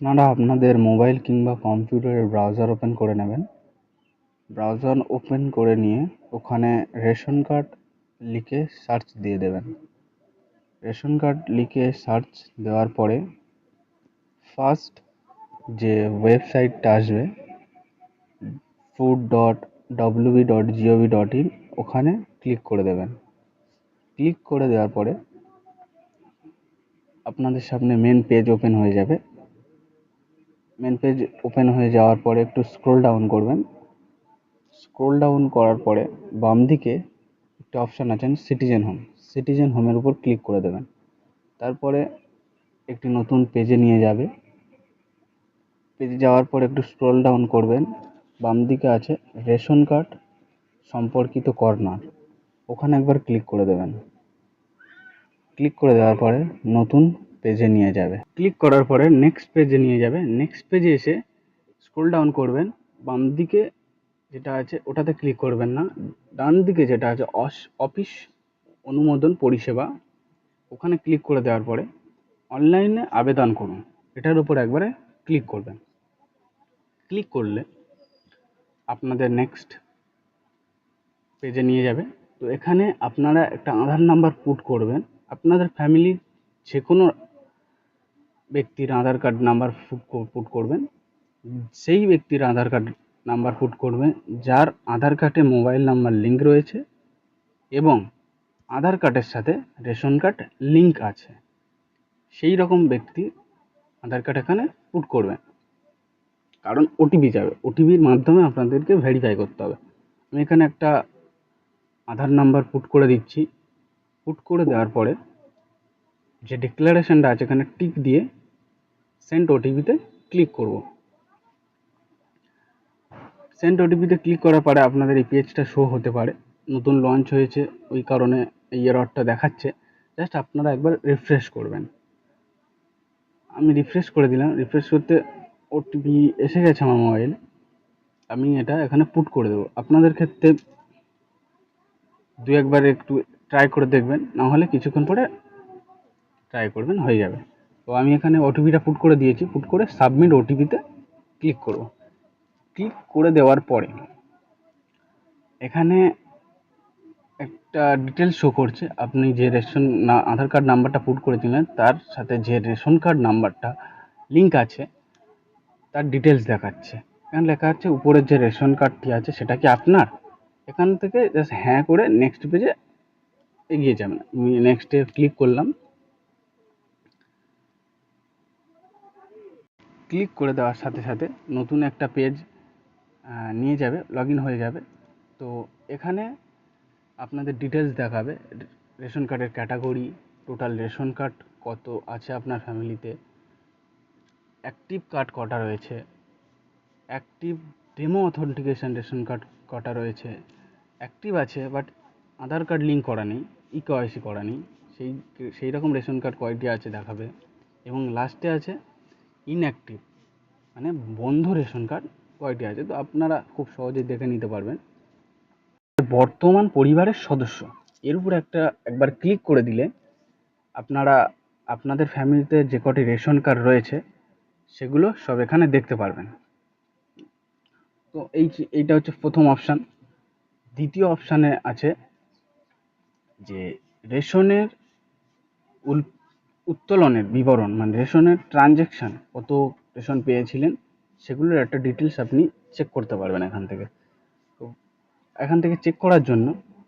আপনারা আপনাদের মোবাইল কিংবা কম্পিউটারের ব্রাউজার ওপেন করে নেবেন। ব্রাউজার ওপেন করে নিয়ে ওখানে রেশন কার্ড লিখে সার্চ দিয়ে দেবেন। রেশন কার্ড লিখে সার্চ দেওয়ার পরে ফার্স্ট যে ওয়েবসাইটটা আসবে food dot W B dot G O V dot in ওখানে ক্লিক করে দেবেন। ক্লিক করে দেওয়ার পরে আপনাদের সামনে মেন পেজ ওপেন হয়ে যাবে। মেন পেজ ওপেন হয়ে যাওয়ার পরে একটু স্ক্রোল ডাউন করবেন। স্ক্রোল ডাউন করার পরে বাম দিকে একটা অপশান আছেন সিটিজেন হোম সিটিজেন হোমের উপর ক্লিক করে দেবেন। তারপরে একটি নতুন পেজে নিয়ে যাবে। পেজে যাওয়ার পর একটু স্ক্রোল ডাউন করবেন। বাম দিকে আছে রেশন কার্ড, সম্পর্কিত কর্নার। ওখানে একবার ক্লিক করে দেবেন। ক্লিক করে দেওয়ার পরে নতুন পেজে নিয়ে যাবে। ক্লিক করার পরে নেক্সট পেজে নিয়ে যাবে। নেক্সট পেজে এসে স্ক্রোল ডাউন করবেন। বাম দিকে যেটা আছে ওটাতে ক্লিক করবেন না। ডান দিকে যেটা আছে অফিস অনুমোদন পরিষেবা, ওখানে ক্লিক করে দেওয়ার পরে অনলাইনে আবেদন করুন। এটার উপর একবারে ক্লিক করবেন। ক্লিক করলে আপনাদের নেক্সট পেজে নিয়ে যাবে। তো এখানে আপনারা একটা আধার নাম্বার পুট করবেন। আপনাদের ফ্যামিলির যে কোনো ব্যক্তির আধার কার্ড নাম্বার পুট করবেন। সেই ব্যক্তির আধার কার্ড নাম্বার পুট করবেন, যার আধার কার্ডে মোবাইল নাম্বার লিঙ্ক রয়েছে এবং আধার কার্ডের সাথে রেশন কার্ড লিঙ্ক আছে। সেই রকম ব্যক্তি আধার কার্ড এখানে পুট করবেন। কারণ ওটিপি যাবে। ওটিপির মাধ্যমে আপনাদেরকে ভেরিফাই করতে হবে। আমি এখানে একটা আধার নাম্বার পুট করে দিচ্ছি। পুট করে দেওয়ার পরে যে ডিক্লারেশনটা আছে, এখানে টিক দিয়ে সেন্ড ওটিপিতে ক্লিক করব। সেন্ট ওটিপিতে ক্লিক করার পরে আপনাদের এই পেজটা শো হতে পারে। নতুন লঞ্চ হয়েছে, ওই কারণে এই এররটা দেখাচ্ছে। জাস্ট আপনারা একবার রিফ্রেশ করবেন। আমি রিফ্রেশ করে দিলাম। রিফ্রেশ করতে ওটিপি এসে গেছে আমার মোবাইলে আমি এটা এখানে পুট করে দেবো। আপনাদের ক্ষেত্রে দু একবার একটু ট্রাই করে দেখবেন। নাহলে কিছুক্ষণ পরে ট্রাই করবেন, হয়ে যাবে। তো আমি এখানে ওটিপিটা পুট করে দিয়েছি। পুট করে সাবমিট ওটিপিতে ক্লিক করব। ক্লিক করে দেওয়ার পরে এখানে একটা ডিটেলস শো করছে। আপনি যে রেশন না, আধার কার্ড নাম্বারটা পুট করেছিলেন তার সাথে যে রেশন কার্ড নাম্বারটা লিঙ্ক আছে, তার ডিটেলস দেখাচ্ছে। এখানে লেখা আছে, উপরের যে রেশন কার্ডটি আছে, সেটা কি আপনার? এখান থেকে জাস্ট হ্যাঁ করে নেক্সট পেজে এগিয়ে যাবেন। আমি নেক্সটে ক্লিক করলাম। ক্লিক করে দেওয়ার সাথে সাথে নতুন একটা পেজ নিয়ে যাবে লগ হয়ে যাবে। তো এখানে আপনাদের ডিটেলস দেখাবে, রেশন কার্ডের ক্যাটাগরি টোটাল রেশন কার্ড কত আছে আপনার ফ্যামিলিতে অ্যাক্টিভ কার্ড কটা রয়েছে active demo authentication ration card কটা রয়েছে। অ্যাক্টিভ আছে বাট আধার কার্ড লিঙ্ক করা নেই ই কেওয়াইসি করা নেই। সেই সেই রকম রেশন কার্ড কয়টি আছে দেখাবে। এবং লাস্টে আছে ইনঅ্যাক্টিভ মানে বন্ধ রেশন কার্ড কয়টি আছে? তো আপনারা খুব সহজেই দেখে নিতে পারবেন। বর্তমান পরিবারের সদস্য, এর উপর একটা একবার ক্লিক করে দিলে আপনারা, আপনাদের ফ্যামিলিতে যে কটি রেশন কার্ড রয়েছে, সেগুলো সব এখানে দেখতে পারবেন। তো এই এইটা হচ্ছে প্রথম অপশান দ্বিতীয় অপশানে আছে যে, রেশনের উত্তোলনের বিবরণ মানে রেশনের ট্রানজ্যাকশান কত রেশন পেয়েছিলেন, সেগুলোর একটা ডিটেলস আপনি চেক করতে পারবেন এখান থেকে। তো এখান থেকে চেক করার জন্য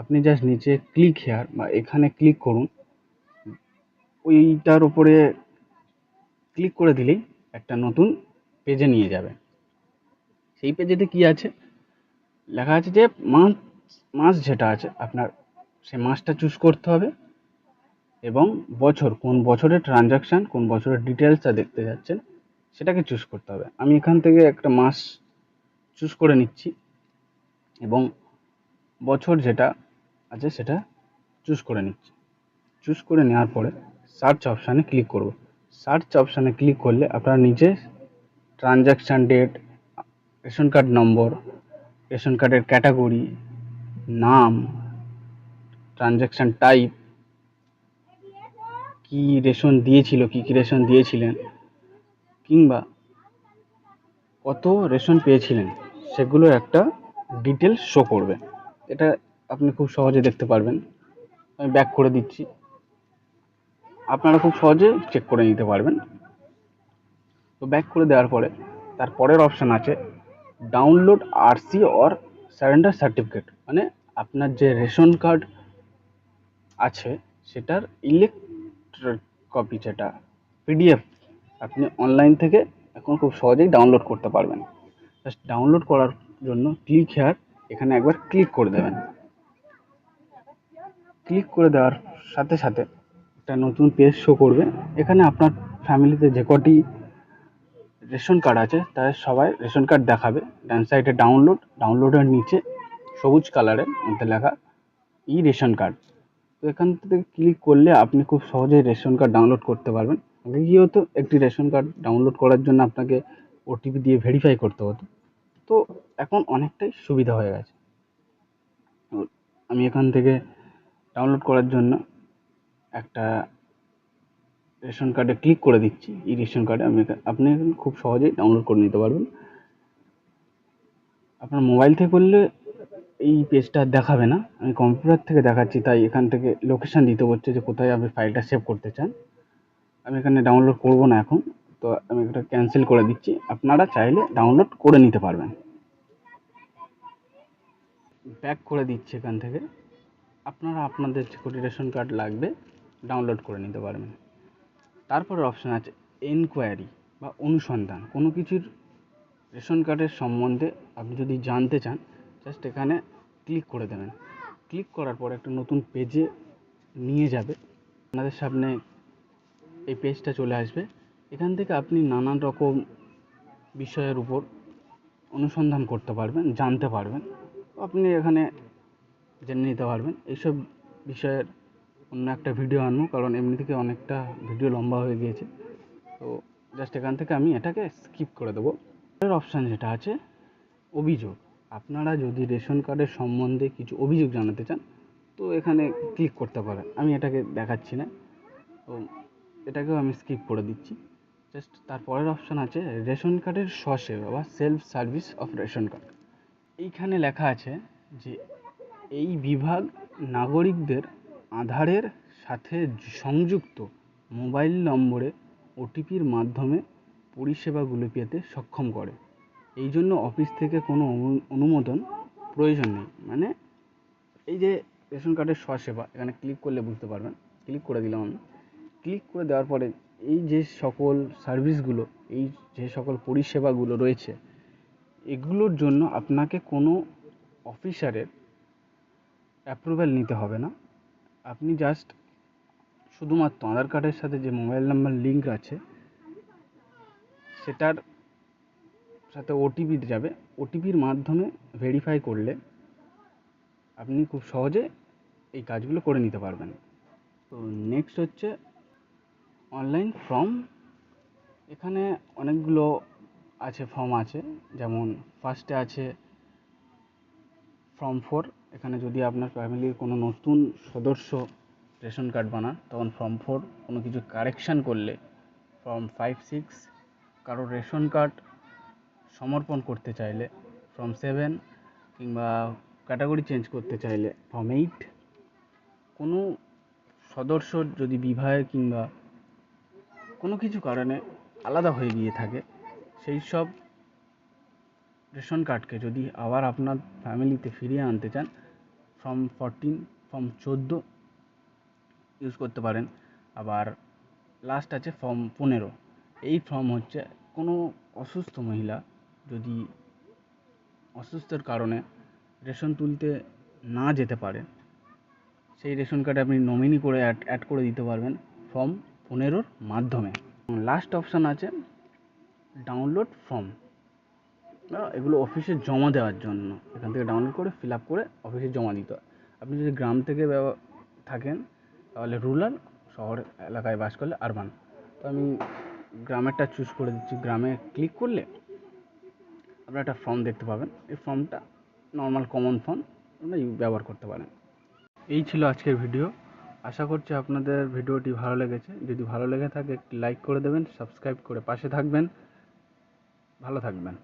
আপনি জাস্ট নিচে ক্লিক হেয়ার বা এখানে ক্লিক করুন। ওইটার ওপরে ক্লিক করে দিলেই একটা নতুন পেজে নিয়ে যাবে। সেই পেজেতে কী আছে? লেখা আছে যে মাস মাস যেটা আছে, আপনার সে মাসটা চুজ করতে হবে। এবং বছর, কোন বছরের ট্রানজ্যাকশান কোন বছরের ডিটেলসটা দেখতে যাচ্ছেন, সেটাকে চুজ করতে হবে। আমি এখান থেকে একটা মাস চুজ করে নিচ্ছি এবং বছর যেটা আছে সেটা চুজ করে নিচ্ছি। চুজ করে নেওয়ার পরে সার্চ অপশানে ক্লিক করব। সার্চ অপশানে ক্লিক করলে আপনার নিচে transaction date ration card number ration কার্ডের ক্যাটাগরি নাম ট্রানজ্যাকশান টাইপ কী রেশন দিয়েছিল, কী কী রেশন দিয়েছিলেন? কিংবা কত রেশন পেয়েছিলেন? সেগুলোর একটা ডিটেলস শো করবে। এটা আপনি খুব সহজে দেখতে পারবেন। আমি ব্যাক করে দিচ্ছি। আপনারা খুব সহজে চেক করে নিতে পারবেন। তো ব্যাক করে দেওয়ার পরে তার পরের অপশান আছে download R C or surrender certificate মানে আপনার যে রেশন কার্ড আছে, সেটার ইলেকট্রিক কপি যেটা পিডিএফ আপনি অনলাইন থেকে এখন খুব সহজেই ডাউনলোড করতে পারবেন। জাস্ট ডাউনলোড করার জন্য ক্লিক হেয়ার এখানে একবার ক্লিক করে দেবেন। ক্লিক করে দেওয়ার সাথে সাথে একটা নতুন পেজ শো করবে। এখানে আপনার ফ্যামিলিতে যে কটি রেশন কার্ড আছে তাদের সবাই রেশন কার্ড দেখাবে। ডান সাইডে ডাউনলোড ডাউনলোডের নিচে সবুজ কালারের মধ্যে লেখা ই রেশন কার্ড তো এখান থেকে ক্লিক করলে আপনি খুব সহজেই রেশন কার্ড ডাউনলোড করতে পারবেন। আগে কী হতো একটি রেশন কার্ড ডাউনলোড করার জন্য আপনাকে ওটিপি দিয়ে ভেরিফাই করতে হতো। তো এখন অনেকটাই সুবিধা হয়ে গেছে। আমি এখান থেকে ডাউনলোড করার জন্য একটা রেশন কার্ডে ক্লিক করে দিচ্ছি। এই রেশন কার্ডে আমি আপনি খুব সহজেই ডাউনলোড করে নিতে পারবেন। আপনার মোবাইল থেকে করলে এই পেজটা দেখাবে না। আমি কম্পিউটার থেকে দেখাচ্ছি, তাই এখান থেকে লোকেশান দিতে হচ্ছে যে কোথায় আপনি ফাইলটা সেভ করতে চান। আমি এখানে ডাউনলোড করব না এখন, তো আমি এটা ক্যান্সেল করে দিচ্ছি। আপনারা চাইলে ডাউনলোড করে নিতে পারবেন। ব্যাক করে দিচ্ছি এখান থেকে। আপনারা আপনাদের যে রেশন কার্ড লাগবে ডাউনলোড করে নিতে পারবেন। তারপরে অপশান আছে এনকোয়ারি বা অনুসন্ধান। কোনো কিছুর রেশন কার্ডের সম্বন্ধে আপনি যদি জানতে চান জাস্ট এখানে ক্লিক করে দেবেন। ক্লিক করার পর একটা নতুন পেজে নিয়ে যাবে। আপনাদের সামনে এই পেজটা চলে আসবে। এখান থেকে আপনি নানান রকম বিষয়ের উপর অনুসন্ধান করতে পারবেন, জানতে পারবেন। আপনি এখানে জেনে নিতে পারবেন। এইসব বিষয়ের অন্য একটা ভিডিও আনব, কারণ এমনি থেকে অনেকটা ভিডিও লম্বা হয়ে গিয়েছে। তো জাস্ট এখান থেকে আমি এটাকে স্কিপ করে দেবো। অপশান যেটা আছে, অভিযোগ। আপনারা যদি রেশন কার্ডের সম্বন্ধে কিছু অভিযোগ জানাতে চান, তো এখানে ক্লিক করতে পারেন। আমি এটাকে দেখাচ্ছি না। তো এটাকেও আমি স্কিপ করে দিচ্ছি। জাস্ট তারপরের অপশান আছে, রেশন কার্ডের স্বসেবা বা self service of ration card. এইখানে লেখা আছে যে, এই বিভাগ নাগরিকদের আধারের সাথে সংযুক্ত মোবাইল নম্বরে ওটিপির মাধ্যমে পরিষেবাগুলো পেতে সক্ষম করে। এই জন্য অফিস থেকে কোনো অনু- অনুমোদন প্রয়োজন নেই। মানে এই যে রেশন কার্ডের স্বসেবা, এখানে ক্লিক করলে বুঝতে পারবেন। ক্লিক করে দিলাম আমি। ক্লিক করে দেওয়ার পরে এই যে সকল সার্ভিসগুলো এই যে সকল পরিষেবাগুলো রয়েছে, এগুলোর জন্য আপনাকে কোনো অফিসারের অ্যাপ্রুভ্যাল নিতে হবে না। আপনি জাস্ট শুধুমাত্র আধার কার্ডের সাথে যে মোবাইল নাম্বার লিঙ্ক আছে, সেটার সাথে ওটিপি যাবে। ওটিপির মাধ্যমে ভেরিফাই করলে আপনি খুব সহজে এই কাজগুলো করে নিতে পারবেন। তো নেক্সট হচ্ছে অনলাইন ফর্ম এখানে অনেকগুলো আছে ফর্ম আছে। যেমন ফার্স্টে আছে ফর্ম ফোর এখানে যদি আপনার ফ্যামিলির কোনো নতুন সদস্য রেশন কার্ড বানান, তখন ফর্ম ফোর কোনো কিছু কারেকশান করলে ফর্ম ফাইভ সিক্স কারোর রেশন কার্ড সমর্পণ করতে চাইলে ফর্ম সেভেন কিংবা ক্যাটাগরি চেঞ্জ করতে চাইলে ফর্ম এইট কোনো সদস্যর যদি বিবাহে কিংবা কোনো কিছু কারণে আলাদা হয়ে গিয়ে থাকে, সেই সব রেশন কার্ডকে যদি আবার আপনার ফ্যামিলিতে ফিরিয়ে আনতে চান ফর্ম ফরটিন ফর্ম চোদ্দ ইউজ করতে পারেন। আবার লাস্ট আছে ফর্ম পনেরো। এই ফর্ম হচ্ছে কোনো অসুস্থ মহিলা যদি অসুস্থর কারণে রেশন তুলতে না যেতে পারে, সেই রেশন কার্ডে আপনি নমিনি করে অ্যাড অ্যাড করে দিতে পারবেন ফর্ম পনেরোর মাধ্যমে। লাস্ট অপশান আছে ডাউনলোড ফর্ম এগুলো অফিসে জমা দেওয়ার জন্য। এখান থেকে ডাউনলোড করে ফিল আপ করে অফিসে জমা দিতে হয়। আপনি যদি গ্রাম থেকে থাকেন, তাহলে রুরাল শহর এলাকায় বাস করলে আরবান তো আমি গ্রামেরটা চুজ করে দিচ্ছি। গ্রামে ক্লিক করলে আপনারা একটা ফর্ম দেখতে পাবেন। এই ফর্মটা নর্মাল কমন ফর্ম আপনারা ব্যবহার করতে পারেন। এই ছিল আজকের ভিডিও আশা করছি আপনাদের ভিডিওটি ভালো লেগেছে। যদি ভালো লেগে থাকে, একটি লাইক করে দেবেন সাবস্ক্রাইব করে পাশে থাকবেন। ভালো থাকবেন।